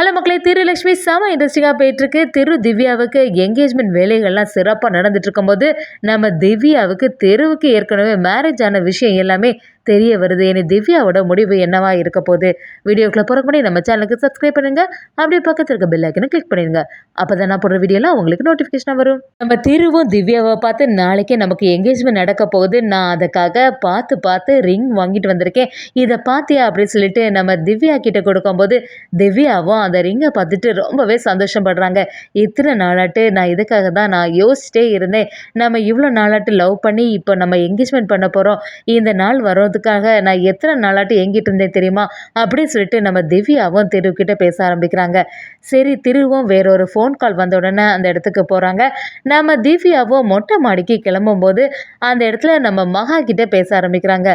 Hello மக்களே திருலட்சுமி செம இன்ட்ரெஸ்டிங்காக போயிட்டுருக்கு. திரு திவ்யாவுக்கு என்கேஜ்மெண்ட் வேலைகள்லாம் சிறப்பாக நடந்துட்டு இருக்கும்போது நம்ம திவ்யாவுக்கு தெருவுக்கு ஏற்கனவே மேரேஜ் ஆன விஷயம் எல்லாமே தெரிய வருது. இனி திவ்யாவோட முடிவு என்னவா இருக்க போகுது? வீடியோக்குள்ள போகிற முன்னாடி நம்ம சேனலுக்கு சப்ஸ்கிரைப் பண்ணுங்க. அப்படியே பக்கத்தில் இருக்க பெல் ஐக்கனை கிளிக் பண்ணிடுங்க. அப்போ தான் நான் போடுற வீடியோலாம் உங்களுக்கு நோட்டிஃபிகேஷன் வரும். நம்ம திருவும் திவ்யாவை பார்த்து நாளைக்கே நமக்கு எங்கேஜ்மெண்ட் நடக்க போகுது. நான் அதுக்காக பார்த்து பார்த்து ரிங் வாங்கிட்டு வந்திருக்கேன். இதை பார்த்தியா அப்படின்னு சொல்லிட்டு நம்ம திவ்யா கிட்ட கொடுக்கும்போது திவ்யாவும் அந்த ரிங்கை பார்த்துட்டு ரொம்பவே சந்தோஷப்படுறாங்க. இத்தனை நாளாட்டு நான் இதுக்காக தான் நான் யோசிச்சிட்டே இருந்தேன். நம்ம இவ்வளோ நாளாட்டு லவ் பண்ணி இப்போ நம்ம எங்கேஜ்மெண்ட் பண்ண போகிறோம் இந்த நாள் வர்றதுக்காக நான் எத்தனை நாளாட்டி எங்கிட்டு இருந்தேன் தெரியுமா? அப்படின்னு சொல்லிட்டு நம்ம திவ்யாவும் திருக்கிட்ட பேச ஆரம்பிக்கிறாங்க. சரி திருவும் வேறொரு ஃபோன் கால் வந்த உடனே அந்த இடத்துக்கு போகிறாங்க நம்ம திவ்யாவும் மொட்டை மாடிக்கு கிளம்பும்போது அந்த இடத்துல நம்ம மகா கிட்ட பேச ஆரம்பிக்கிறாங்க.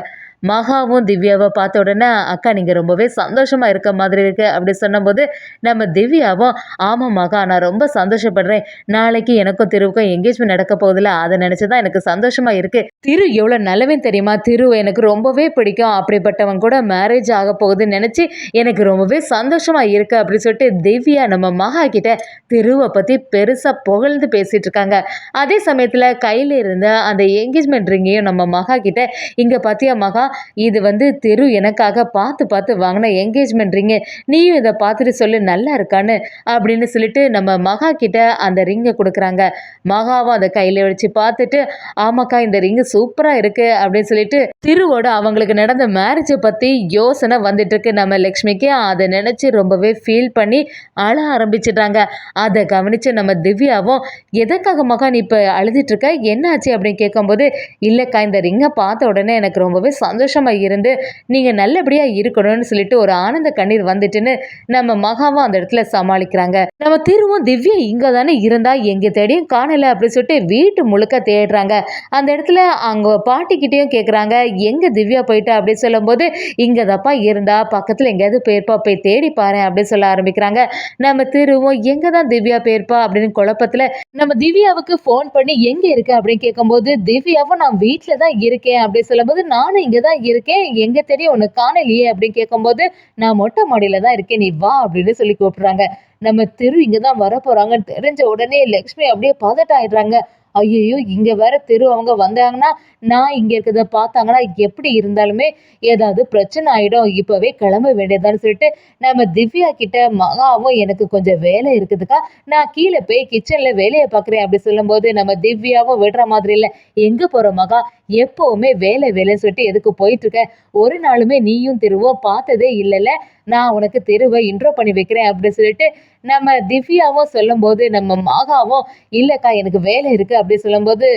மகாவும் திவ்யாவை பார்த்த உடனே அக்கா நீங்கள் ரொம்பவே சந்தோஷமாக இருக்க மாதிரி இருக்கு. அப்படி சொன்னபோது நம்ம திவ்யாவும் ஆமாம் மகா நான் ரொம்ப சந்தோஷப்படுறேன். நாளைக்கு எனக்கும் திருவுக்கும் எங்கேஜ்மெண்ட் நடக்க போகுதுல. அதை நினச்சி தான் எனக்கு சந்தோஷமாக இருக்குது திரு எவ்வளோ நல்லவே தெரியுமா? திரு எனக்கு ரொம்பவே பிடிக்கும். அப்படிப்பட்டவன் கூட மேரேஜ் ஆக போகுதுன்னு நினச்சி எனக்கு ரொம்பவே சந்தோஷமாக இருக்குது அப்படின்னு சொல்லிட்டு திவ்யா நம்ம மகா கிட்ட திருவை பற்றி பெருசாக புகழ்ந்து பேசிகிட்டு இருக்காங்க. அதே சமயத்தில் கையில் இருந்த அந்த என்கேஜ்மெண்ட் ரிங்கையும் நம்ம மகா கிட்ட இங்கே பார்த்தியா மகா? இது வந்து தெரு எனக்காக பார்த்து பார்த்து வாங்கின என்கேஜ்மெண்ட் ரிங்கு நீயும் இதை பார்த்துட்டு சொல்லு நல்லா இருக்கான்னு அப்படின்னு சொல்லிட்டு நம்ம மகா கிட்ட அந்த ரிங்கை கொடுக்குறாங்க. மகாவும் அதை கையில் வச்சு பார்த்துட்டு ஆமாக்கா இந்த ரிங்கு சூப்பராக இருக்கு அப்படின்னு சொல்லிட்டு திருவோட அவங்களுக்கு நடந்த மேரேஜை பற்றி யோசனை வந்துட்டு இருக்கு நம்ம லக்ஷ்மிக்கு அதை நினச்சி ரொம்பவே ஃபீல் பண்ணி அழ ஆரம்பிச்சிடுறாங்க. அதை கவனித்து நம்ம திவ்யாவும் எதற்காக மகா நீ இப்போ அழுதுட்டு இருக்க? என்னாச்சு? அப்படின்னு கேட்கும்போது இல்லைக்கா இந்த ரிங்கை பார்த்த உடனே எனக்கு ரொம்பவே சந்தோஷமாக இருந்து நீங்கள் நல்லபடியாக இருக்கணும்னு சொல்லிட்டு ஒரு ஆனந்த கண்ணீர் வந்துட்டுன்னு நம்ம மகாவும் அந்த இடத்துல சமாளிக்கிறாங்க. நம்ம திருவும் திவ்யா இங்கே தானே இருந்தா எங்கே தேடியும் காணலை அப்படின்னு சொல்லிட்டு வீட்டு முழுக்க தேடுறாங்க. அந்த இடத்துல அவங்க பாட்டிக்கிட்டேயும் கேட்குறாங்க எங்கே திவ்யா போயிட்டா? அப்படின்னு சொல்லும்போது இங்கே தப்பா இருந்தா பக்கத்தில் எங்கேயாவது போயிருப்பா போய் தேடி பாரு அப்படின்னு சொல்ல ஆரம்பிக்கிறாங்க. நம்ம திருவும் எங்கே தான் திவ்யா போயிருப்பா? அப்படின்னு குழப்பத்தில் நம்ம திவ்யாவுக்கு ஃபோன் பண்ணி எங்கே இருக்கு? அப்படின்னு கேட்கும்போது திவ்யாவும் நான் வீட்டில் தான் இருக்கேன் அப்படின்னு சொல்லும்போது நானும் இங்கே தான் இருக்கேன். எங்கே தெரியும் உனக்கு காணலையே அப்படின்னு கேட்கும்போது நான் மொட்டை மாடியில் தான் இருக்கேன். நீ வா அப்படின்னு சொல்லி கூப்பிட்றாங்க. நம்ம தெரு இங்கே தான் வர போகிறாங்கன்னு தெரிஞ்ச உடனே லக்ஷ்மி அப்படியே பதட்டம் ஆயிடுறாங்க. ஐயோ இங்கே வேற தெரு அவங்க வந்தாங்கன்னா நான் இங்கே இருக்கிறத பார்த்தாங்கன்னா எப்படி இருந்தாலுமே ஏதாவது பிரச்சனை ஆகிடும் இப்போவே கிளம்ப வேண்டியதான்னு சொல்லிட்டு நம்ம திவ்யா கிட்ட மகாவும் எனக்கு கொஞ்சம் வேலை இருக்குதுக்கா. நான் கீழே போய் கிச்சனில் வேலையை பார்க்குறேன். அப்படி சொல்லும்போது நம்ம திவ்யாவும் விடுற மாதிரி இல்லை. எங்கே போகிற மகா? எப்போவுமே வேலை வேலைன்னு சொல்லிட்டு எதுக்கு போயிட்டுருக்க? ஒரு நாளுமே நீயும் திருவும் பார்த்ததே இல்லைல்ல. நான் உனக்கு தெருவை இன்ட்ரோ பண்ணி வைக்கிறேன். அப்படின்னு சொல்லிட்டு நம்ம திவ்யாவும் சொல்லும்போது நம்ம மாகாவும் இல்லைக்கா எனக்கு வேலை இருக்குது அப்படி சொல்லும்போது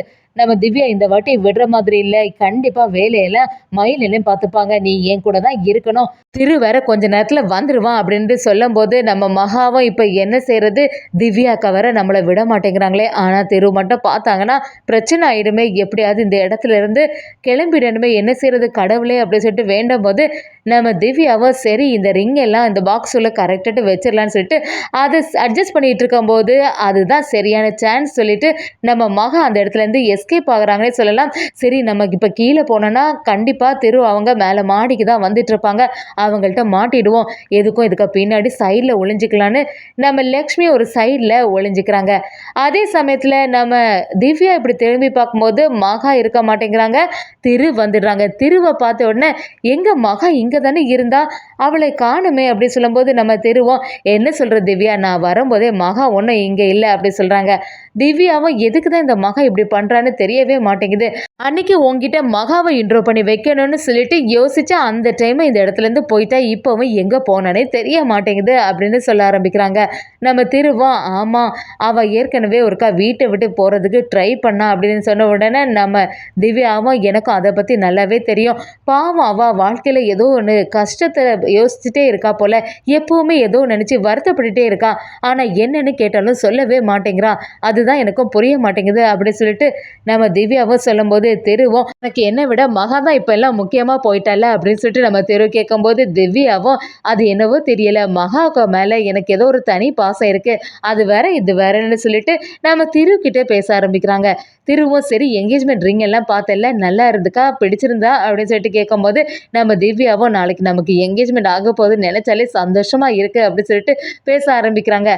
நம்ம திவ்யா இந்த வாட்டி விடுற மாதிரி இல்லை. கண்டிப்பாக வேலையெல்லாம் மயிலையும் பார்த்துப்பாங்க. நீ என் கூட தான் இருக்கணும். திரு வேற கொஞ்ச நேரத்தில் வந்துடுவான் அப்படின்ட்டு சொல்லும்போது நம்ம மகாவும் இப்போ என்ன செய்கிறது திவ்யாக்கா வேற நம்மளை விட மாட்டேங்கிறாங்களே. ஆனால் திரு மட்டும் பார்த்தாங்கன்னா பிரச்சனை ஆயிடுமே. எப்படியாவது இந்த இடத்துல இருந்து கிளம்பிடணுமே. என்ன செய்கிறது கடவுளே அப்படின்னு சொல்லிட்டு வேண்டும் போது நம்ம திவ்யாவை சரி இந்த ரிங் எல்லாம் இந்த பாக்ஸ் உள்ள கரெக்டாக வச்சிடலான்னு சொல்லிட்டு அதை அட்ஜஸ்ட் பண்ணிட்டு இருக்கும்போது அதுதான் சரியான சான்ஸ் சொல்லிட்டு நம்ம மகா அந்த இடத்துல இருந்து எஸ் எஸ்கேப் ஆகுறாங்கன்னே சொல்லலாம். சரி நம்ம இப்போ கீழே போனோன்னா கண்டிப்பாக தெரு அவங்க மேலே மாடிக்கு தான் வந்துட்டு இருப்பாங்க அவங்கள்ட்ட மாட்டிடுவோம். எதுக்கும் இதுக்கு பின்னாடி சைடில் ஒளிஞ்சிக்கலான்னு நம்ம லக்ஷ்மி ஒரு சைடில் ஒளிஞ்சிக்கிறாங்க. அதே சமயத்தில் நம்ம திவ்யா இப்படி திரும்பி பார்க்கும்போது மகா இருக்க மாட்டேங்கிறாங்க. திரு வந்துடுறாங்க. திருவை பார்த்த உடனே எங்கள் மகா இங்கே தானே இருந்தா? அவளை காணுமே அப்படின்னு சொல்லும்போது நம்ம தெருவோம். என்ன சொல்கிற திவ்யா? நான் வரும்போதே மகா ஒன்றும் இங்கே இல்லை அப்படி சொல்கிறாங்க திவ்யாவும் எதுக்கு தான் இந்த மகா இப்படி பண்ணுறான்னு தெரியவே மாட்டேங்குது. அன்னைக்கு உங்ககிட்ட மகாவை இன்ட்ரோ பண்ணி வைக்கணும்னு சொல்லிட்டு யோசிச்சு அந்த டைம் இந்த இடத்துலேருந்து போயிட்டா இப்போவும் எங்கே போனானே தெரிய மாட்டேங்குது அப்படின்னு சொல்ல ஆரம்பிக்கிறாங்க. நம்ம திருவா ஆமாம் அவள் ஏற்கனவே ஒருக்கா வீட்டை விட்டு போகிறதுக்கு ட்ரை பண்ணா அப்படின்னு சொன்ன உடனே நம்ம திவ்யாவும் எனக்கும் அதை பற்றி நல்லாவே தெரியும். பாவம் அவள் வாழ்க்கையில் ஏதோ ஒன்று கஷ்டத்தை யோசிச்சுட்டே இருக்கா போல். எப்போவுமே ஏதோ நினச்சி வருத்தப்பட்டுட்டே இருக்கா. ஆனால் என்னன்னு கேட்டாலும் சொல்லவே மாட்டேங்கிறா. அதுதான் எனக்கும் புரிய மாட்டேங்குது அப்படின்னு சொல்லிட்டு நம்ம திவ்யாவும் சொல்லும்போது வந்து தெருவும் எனக்கு என்னை விட மகா தான் இப்போ எல்லாம் முக்கியமாக போயிட்டால அப்படின்னு சொல்லிட்டு நம்ம தெரு கேட்கும்போது திவ்யாவும் அது என்னவோ தெரியல. மகாவுக்கு மேலே எனக்கு ஏதோ ஒரு தனி பாசம் இருக்குது அது வேற இது வேறன்னு சொல்லிட்டு நம்ம திரு கிட்ட பேச ஆரம்பிக்கிறாங்க. திருவும் சரி என்கேஜ்மெண்ட் ரிங் எல்லாம் பார்த்தல நல்லா இருந்துக்கா? பிடிச்சிருந்தா? அப்படின்னு சொல்லிட்டு கேட்கும்போது நம்ம திவ்யாவும் நாளைக்கு நமக்கு என்கேஜ்மெண்ட் ஆக போகுது நினைச்சாலே சந்தோஷமா இருக்கு. அப்படின்னு சொல்லிட்டு பேச ஆரம்பிக்கிறாங்க.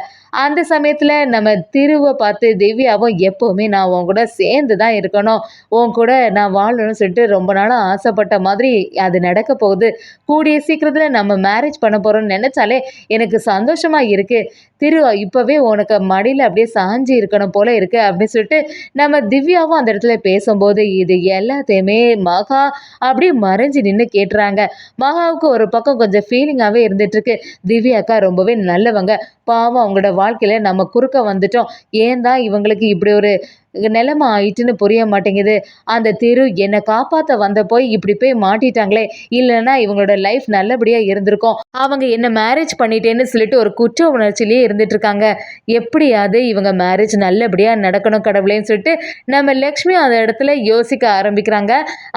அந்த சமயத்தில் நம்ம திருவை பார்த்து திவ்யாவும் எப்போவுமே நான் உன் கூட சேர்ந்து தான் இருக்கணும். உன் கூட நான் வாழணும்னு சொல்லிட்டு ரொம்ப நாளாக ஆசைப்பட்ட மாதிரி அது நடக்க போகுது. கூடிய சீக்கிரத்தில் நம்ம மேரேஜ் பண்ண போகிறோம்னு நினச்சாலே எனக்கு சந்தோஷமாக இருக்குது திரு இப்போவே உனக்கு மடியில் அப்படியே சாஞ்சி இருக்கணும் போல இருக்குது அப்படின்னு சொல்லிட்டு நம்ம திவ்யாவும் அந்த இடத்துல பேசும்போது இது எல்லாத்தையுமே மகா அப்படியே மறைஞ்சு நின்று கேட்டுறாங்க. மகாவுக்கு ஒரு பக்கம் கொஞ்சம் ஃபீலிங்காகவே இருந்துட்டுருக்கு திவ்யாக்கா ரொம்பவே நல்லவங்க. பாவம் அவங்களோட வாழ்க்கையில் நம்ம குறுக்க வந்துட்டோம். ஏன் தான் இவங்களுக்கு இப்படி ஒரு நிலைமை ஆயிட்டுன்னு புரிய மாட்டேங்குது. அந்த தெரு என்னை காப்பாற்ற வந்த போய் இப்படி போய் மாட்டிட்டாங்களே இல்லைன்னா இவங்களோட லைஃப் நல்லபடியாக இருந்திருக்கும். அவங்க என்ன மேரேஜ் பண்ணிட்டேன்னு சொல்லிட்டு ஒரு குற்ற உணர்ச்சியிலேயே இருந்துட்டு இருக்காங்க. எப்படியாவது இவங்க மேரேஜ் நல்லபடியாக நடக்கணும் கடவுளேன்னு சொல்லிட்டு நம்ம லக்ஷ்மி அந்த இடத்துல யோசிக்க ஆரம்பிக்கிறாங்க.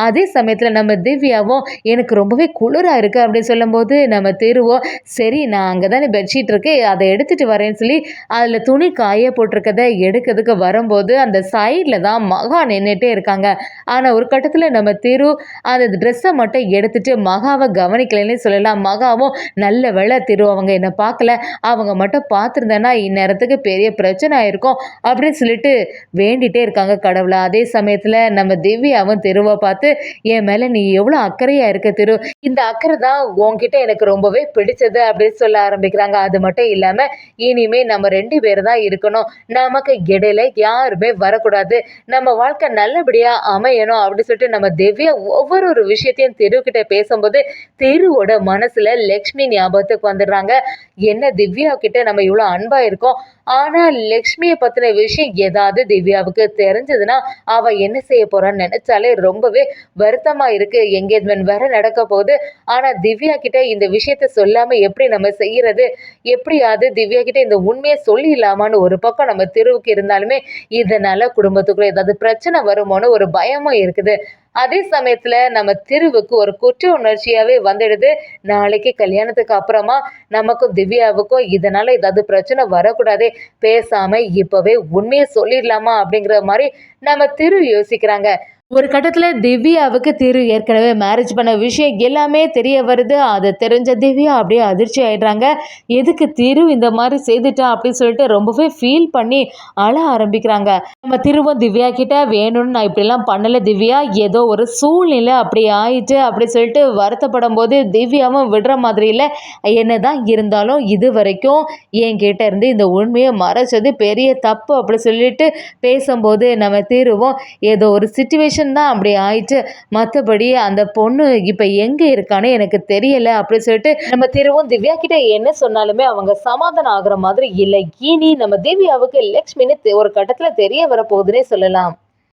அதே சமயத்தில் நம்ம திவ்யாவும் எனக்கு ரொம்பவே குளிராக இருக்குது அப்படின்னு சொல்லும்போது நம்ம தெருவோ சரி நான் அங்கே தானே பெட்ஷீட் இருக்கு அதை எடுத்துகிட்டு வரேன்னு சொல்லி அதில் துணி காய போட்டிருக்கதை எடுக்கிறதுக்கு வரும்போது அந்த சைடில் தான் மகா நின்றுட்டே இருக்காங்க. ஆனால் ஒரு கட்டத்தில் நம்ம திரு அந்த ட்ரெஸ்ஸை மட்டும் எடுத்துட்டு மகாவை கவனிக்கலன்னு சொல்லலாம். மகாவும் நல்ல வேலை திரு அவங்க என்னை பார்க்கல. அவங்க மட்டும் பார்த்துருந்தேன்னா இந்நேரத்துக்கு பெரிய பிரச்சனை ஆயிருக்கும். அப்படின்னு சொல்லிட்டு வேண்டிகிட்டே இருக்காங்க கடவுளை. அதே சமயத்தில் நம்ம திவ்யாவும் திருவை பார்த்து என் மேலே நீ எவ்வளோ அக்கறையாக இருக்க திரு? இந்த அக்கறை தான் உங்ககிட்ட எனக்கு ரொம்பவே பிடிச்சது. அப்படின்னு சொல்ல ஆரம்பிக்கிறாங்க. அது மட்டும் இல்லாமல் இனிமே நம்ம ரெண்டு பேர் தான் இருக்கணும். நமக்கு இடையில யாருமே வரக்கூடாது. நம்ம வாழ்க்கை நல்லபடியாக அமையணும் அப்படின்னு சொல்லிட்டு நம்ம திவ்யா ஒவ்வொரு ஒரு விஷயத்தையும் தெருக்கிட்ட பேசும்போது தெருவோட மனசில் லக்ஷ்மி ஞாபகத்துக்கு வந்துடுறாங்க. என்ன திவ்யா கிட்ட நம்ம இவ்வளோ அன்பாக இருக்கோம்? ஆனால் லக்ஷ்மியை பற்றின விஷயம் ஏதாவது திவ்யாவுக்கு தெரிஞ்சதுன்னா அவள் என்ன செய்ய போகிறான்னு நினச்சாலே ரொம்பவே வருத்தமாக இருக்குது என்கேஜ்மெண்ட் வேற நடக்க போகுது. ஆனால் திவ்யா கிட்ட இந்த விஷயத்த சொல்லாமல் எப்படி நம்ம செய்கிறது எப்படியாவது திவ்யா கிட்ட இந்த உண்மையை சொல்லிடலாமான்னு ஒரு பக்கம் நம்ம தெருவுக்கு இருந்தாலுமே இதனால் குடும்பத்துக்குள்ளே ஏதாவது பிரச்சனை வருமோன்னு ஒரு பயமும் இருக்குது. அதே சமயத்துல நம்ம திருவுக்கு ஒரு குற்ற உணர்ச்சியாவே வந்துடுது. நாளைக்கு கல்யாணத்துக்கு அப்புறமா நமக்கும் திவ்யாவுக்கும் இதனால ஏதாவது பிரச்சனை வரக்கூடாதே. பேசாம இப்பவே உண்மையை சொல்லிடலாமா அப்படிங்கிற மாதிரி நம்ம திரு யோசிக்கிறாங்க. ஒரு கட்டத்தில் திவ்யாவுக்கு திரு ஏற்கனவே மேரேஜ் பண்ண விஷயம் எல்லாமே தெரிய வருது. அதை தெரிஞ்ச திவ்யா அப்படியே அதிர்ச்சி ஆயிடுறாங்க. எதுக்கு திரு இந்த மாதிரி செய்துட்டா அப்படின்னு சொல்லிட்டு ரொம்பவே ஃபீல் பண்ணி அழ ஆரம்பிக்கிறாங்க. நம்ம திருவும் திவ்யா கிட்ட வேணும்னு நான் இப்படிலாம் பண்ணலை திவ்யா ஏதோ ஒரு சூழ்நிலை அப்படி ஆயிட்டு அப்படி சொல்லிட்டு வருத்தப்படும் போது திவ்யாவும் விடுற மாதிரி இல்லை. என்னதான் இருந்தாலும் இது வரைக்கும் என்கிட்ட இருந்து இந்த உண்மையை மறைச்சது பெரிய தப்பு அப்படி சொல்லிட்டு பேசும்போது நம்ம திருவும் ஏதோ ஒரு சுச்சுவேஷன் தான் அப்படி ஆயிட்டு மற்றபடி அந்த பொண்ணு இப்போ எங்கே இருக்கானே எனக்கு தெரியலை அப்படின்னு சொல்லிட்டு நம்ம திருவும் திவ்யா கிட்ட என்ன சொன்னாலுமே அவங்க சமாதானம் ஆகுற மாதிரி இல்லை. இனி நம்ம திவ்யாவுக்கு லக்ஷ்மின்னு ஒரு கட்டத்தில் தெரிய வரப்போகுதுன்னே சொல்லலாம்.